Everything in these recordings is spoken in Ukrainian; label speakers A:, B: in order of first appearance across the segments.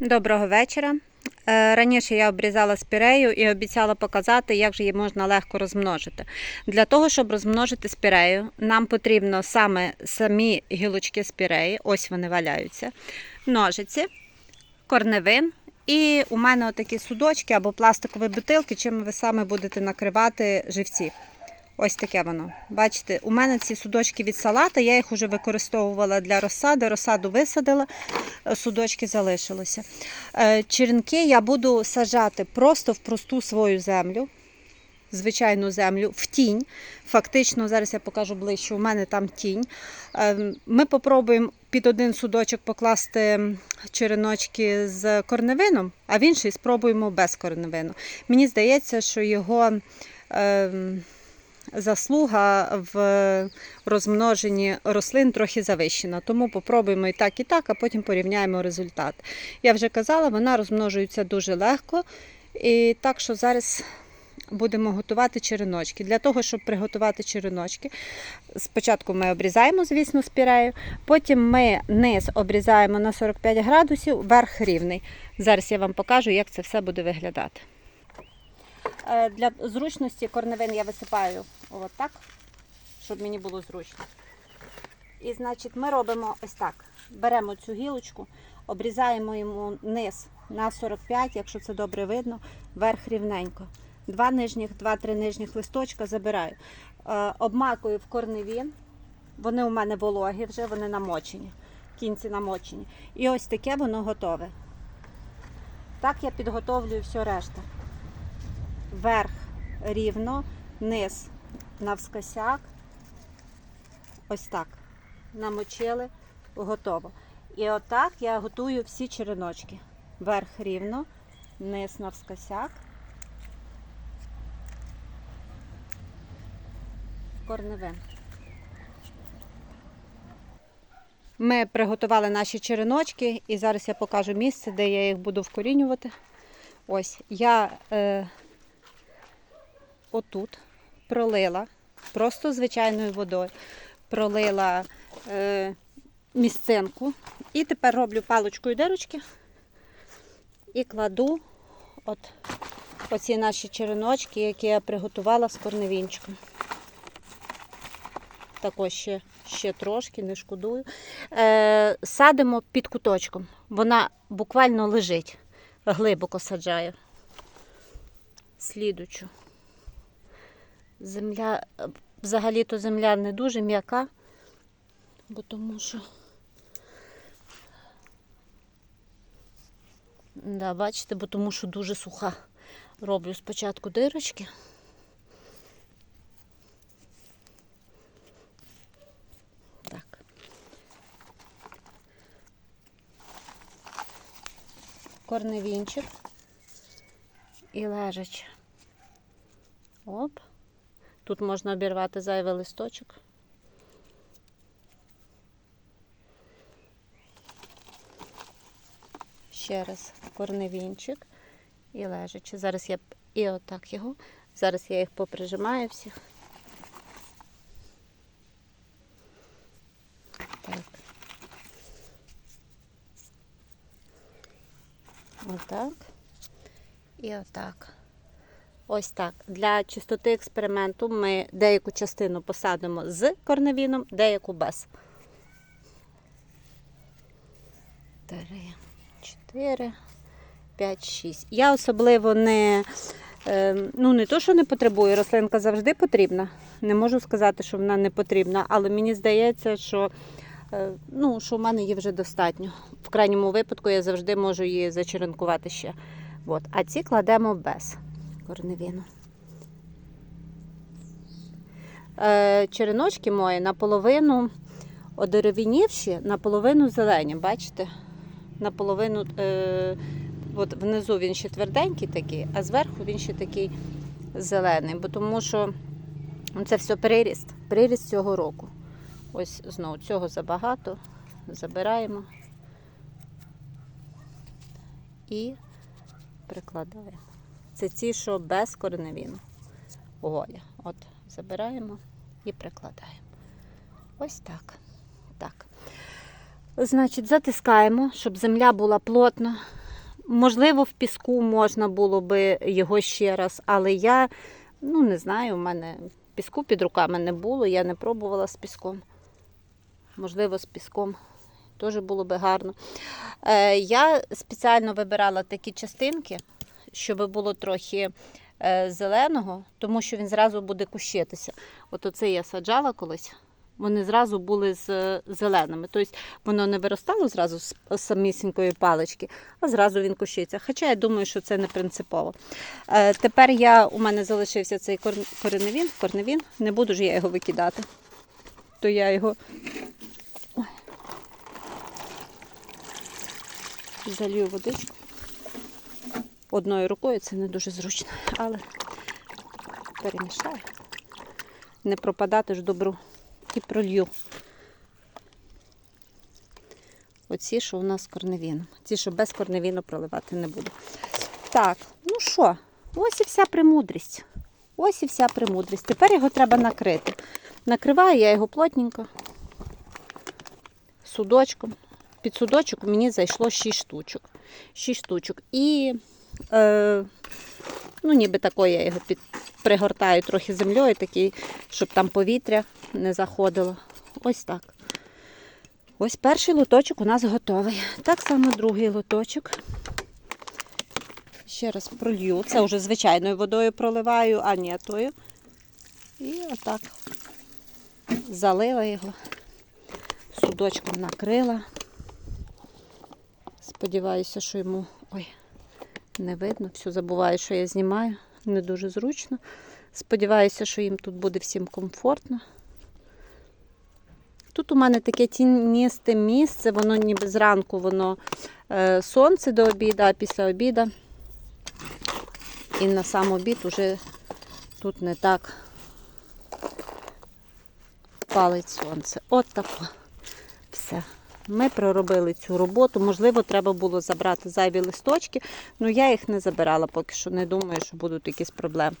A: Доброго вечора. Е, Раніше я обрізала спірею і обіцяла показати, як же її можна легко розмножити. Для того, щоб розмножити спірею, нам потрібно саме самі гілочки спіреї, ось вони валяються, ножиці, корневин. І у мене отакі судочки або пластикові бутилки, чим ви саме будете накривати живці. Ось таке воно. Бачите, у мене ці судочки від салата, я їх вже використовувала для розсади, розсаду висадила, е, судочки залишилися. Е, Черенки я буду саджати просто в просту свою землю, звичайну землю, в тінь. Фактично, зараз я покажу ближче, у мене там тінь. Е, Ми попробуємо під один судочок покласти череночки з корневином, а в інший спробуємо без корневину. Мені здається, що його. Заслуга в розмноженні рослин трохи завищена. Тому попробуємо і так, і так, а потім порівняємо результат. Я вже казала, вона розмножується дуже легко. І так що зараз будемо готувати череночки. Для того, щоб приготувати череночки, спочатку ми обрізаємо, звісно, спірею, потім ми низ обрізаємо на 45 градусів, верх рівний. Зараз я вам покажу, як це все буде виглядати. Е, Для зручності корневин я висипаю от так, щоб мені було зручно. І значить, ми робимо ось так. Беремо цю гілочку, обрізаємо йому низ на 45, якщо це добре видно, верх рівненько. Два нижніх, два-три нижніх листочка забираю. Е, обмакую в корневін. Вони у мене вологі вже, вони намочені. Кінці намочені. І ось таке воно готове. Так я підготовлюю все решта верх рівно, низ навскосяк. Ось так. Намочили, готово. І отак я готую всі череночки. Верх рівно, низ навскосяк. Корневин. Ми приготували наші череночки, і зараз я покажу місце, де я їх буду вкорінювати. Ось я е, отут пролила просто звичайною водою, пролила е, місцинку. І тепер роблю паличкою дирочки і кладу от оці наші череночки, які я приготувала з корневінчиком. Також ще, ще трошки, не шкодую. Е, садимо під куточком. Вона буквально лежить, глибоко саджаю. Слідучу. Земля, взагалі-то земля не дуже м'яка, бо тому що. Да, бачите, бо тому що дуже суха. Роблю спочатку дирочки. Так. Корневінчик і лежачи. Оп. Тут можна обірвати зайвий листочок. Ще раз корневінчик і лежачи. Зараз я і отак його. Зараз я їх поприжимаю всіх. Так. Отак. І отак. Ось так. Для чистоти експерименту ми деяку частину посадимо з корневіном, деяку без. Три, чотири, п'ять, шість. Я особливо не, е, ну не то, що не потребую, рослинка завжди потрібна. Не можу сказати, що вона не потрібна, але мені здається, що, е, ну, що в мене її вже достатньо. В крайньому випадку я завжди можу її зачеренкувати ще. От. А ці кладемо без корневіну. Е, череночки мої наполовину одеревінівші, наполовину зелені, бачите? Наполовину, е, от внизу він ще тверденький такий, а зверху він ще такий зелений, бо тому що це все приріст, приріст цього року. Ось знову цього забагато. Забираємо і прикладаємо. Це ті, що без корневіну. Оля. От забираємо і прикладаємо. Ось так. Так. Значить, затискаємо, щоб земля була плотна, Можливо, в піску можна було би його ще раз, але я ну не знаю, у мене піску під руками не було, я не пробувала з піском. Можливо, з піском теж було би гарно. Е, я спеціально вибирала такі частинки, щоб було трохи е, зеленого, тому що він зразу буде кущитися. От оце я саджала колись. Вони зразу були з зеленими. Тобто воно не виростало зразу з самісінької палички, а зразу він кущиться. Хоча я думаю, що це не принципово. Е, тепер я, у мене залишився цей кореневін, корневін. Не буду ж я його викидати. То я його Ой. залью водичку. Одною рукою це не дуже зручно, але перемішаю. Не пропадати ж добру. І пролью. Оці, що у нас з корневіном. Ці, що без корневіну проливати не буду. Так, ну що, ось і вся премудрість. Ось і вся премудрість. Тепер його треба накрити. Накриваю я його плотненько, судочком. Під судочок мені зайшло 6 штучок. 6 штучок. І е, ну, ніби такою я його під, пригортаю трохи землею, такий, щоб там повітря не заходило. Ось так. Ось перший лоточок у нас готовий. Так само другий лоточок. Ще раз пролью. Це вже звичайною водою проливаю, а не тою. І отак залила його, судочком накрила. Сподіваюся, що йому ой, не видно. Все забуваю, що я знімаю. Не дуже зручно. Сподіваюся, що їм тут буде всім комфортно. Тут у мене таке тіністе місце, воно ніби зранку воно е, сонце до обіду, а після обіду. І на сам обід уже тут не так палить сонце. От тако. Все. Ми проробили цю роботу. Можливо, треба було забрати зайві листочки, але я їх не забирала поки що. Не думаю, що будуть якісь проблеми.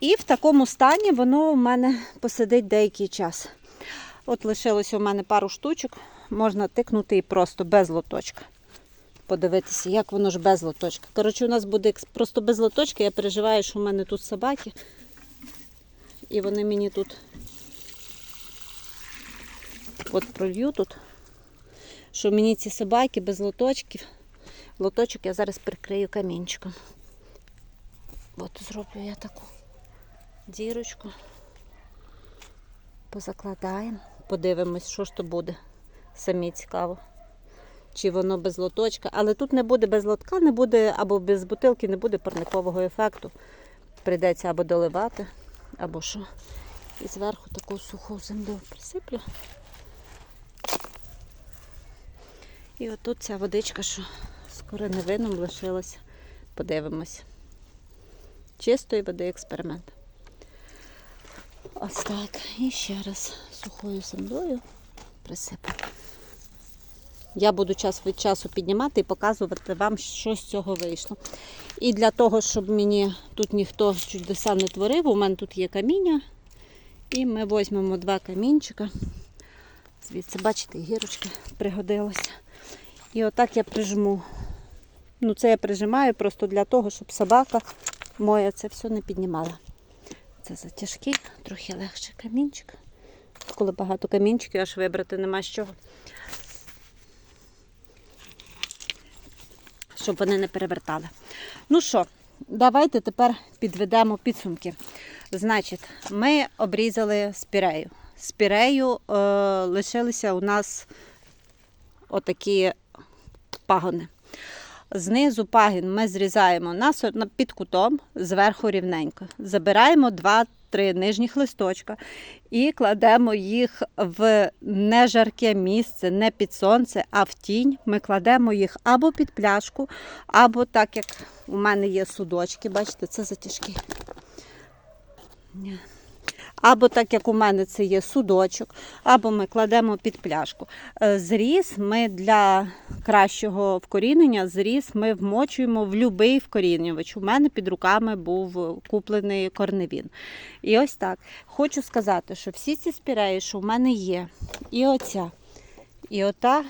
A: І в такому стані воно у мене посидить деякий час. От лишилося у мене пару штучок. Можна тикнути і просто без лоточка. Подивитися, як воно ж без лоточка. Коротше, у нас буде просто без лоточка. Я переживаю, що у мене тут собаки. І вони мені тут от пролью тут. Що мені ці собаки без лоточків. Лоточок я зараз прикрию камінчиком. От зроблю я таку дірочку. Позакладаємо. Подивимось, що ж то буде. Самі цікаво. Чи воно без лоточка. Але тут не буде без лотка, не буде або без бутилки, не буде парникового ефекту. Прийдеться або доливати, або що. І зверху таку суху землю присиплю. І отут ця водичка, що з кореневином лишилася. Подивимось. Чистої води експеримент. Ось так. І ще раз сухою землею присипаю. Я буду час від часу піднімати і показувати вам, що з цього вийшло. І для того, щоб мені тут ніхто чудеса не творив, у мене тут є каміння. І ми візьмемо два камінчика. Звідси, бачите, гірочки пригодилося. І отак я прижму. Ну, це я прижимаю просто для того, щоб собака моя це все не піднімала. Це затяжкий, трохи легше камінчик. Коли багато камінчиків, аж вибрати нема з чого. Щоб вони не перевертали. Ну що, давайте тепер підведемо підсумки. Значить, ми обрізали спірею. Спірею е, лишилися у нас отакі пагони. Знизу пагін ми зрізаємо під кутом, зверху рівненько. Забираємо 2-3 нижніх листочка і кладемо їх в нежарке місце, не під сонце, а в тінь. Ми кладемо їх або під пляшку, або так як у мене є судочки, бачите, це затяжки. Або так як у мене це є судочок, або ми кладемо під пляшку. Е, Зріз ми для кращого вкорінення, зріз ми вмочуємо в будь-який вкорінювач. У мене під руками був куплений корневін. І ось так. Хочу сказати, що всі ці спіреї, що в мене є, і оця, і ота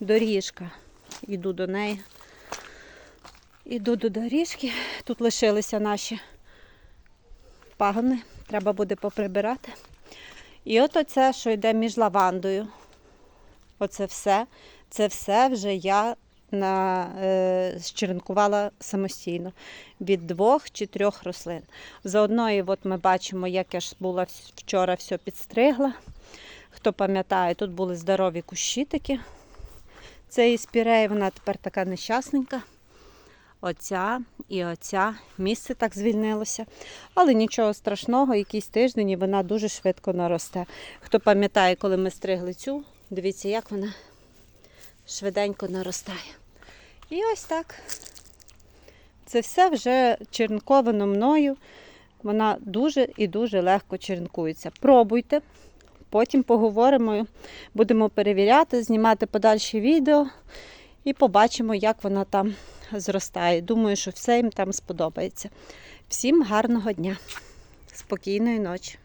A: доріжка, іду до неї. Іду до доріжки. Тут лишилися наші пагони. Треба буде поприбирати. І от оце, що йде між лавандою. Оце все. Це все вже я на, е, щеренкувала самостійно від двох чи трьох рослин. Заодно і от ми бачимо, як я ж була вчора все підстригла. Хто пам'ятає, тут були здорові кущі такі. Це із пірей, вона тепер така нещасненька. Оця і оця. Місце так звільнилося. Але нічого страшного, якийсь тиждень і вона дуже швидко наросте. Хто пам'ятає, коли ми стригли цю, дивіться, як вона швиденько наростає. І ось так. Це все вже черенковано мною. Вона дуже і дуже легко черенкується. Пробуйте, потім поговоримо, будемо перевіряти, знімати подальші відео і побачимо, як вона там зростає. Думаю, що все їм там сподобається. Всім гарного дня, спокійної ночі.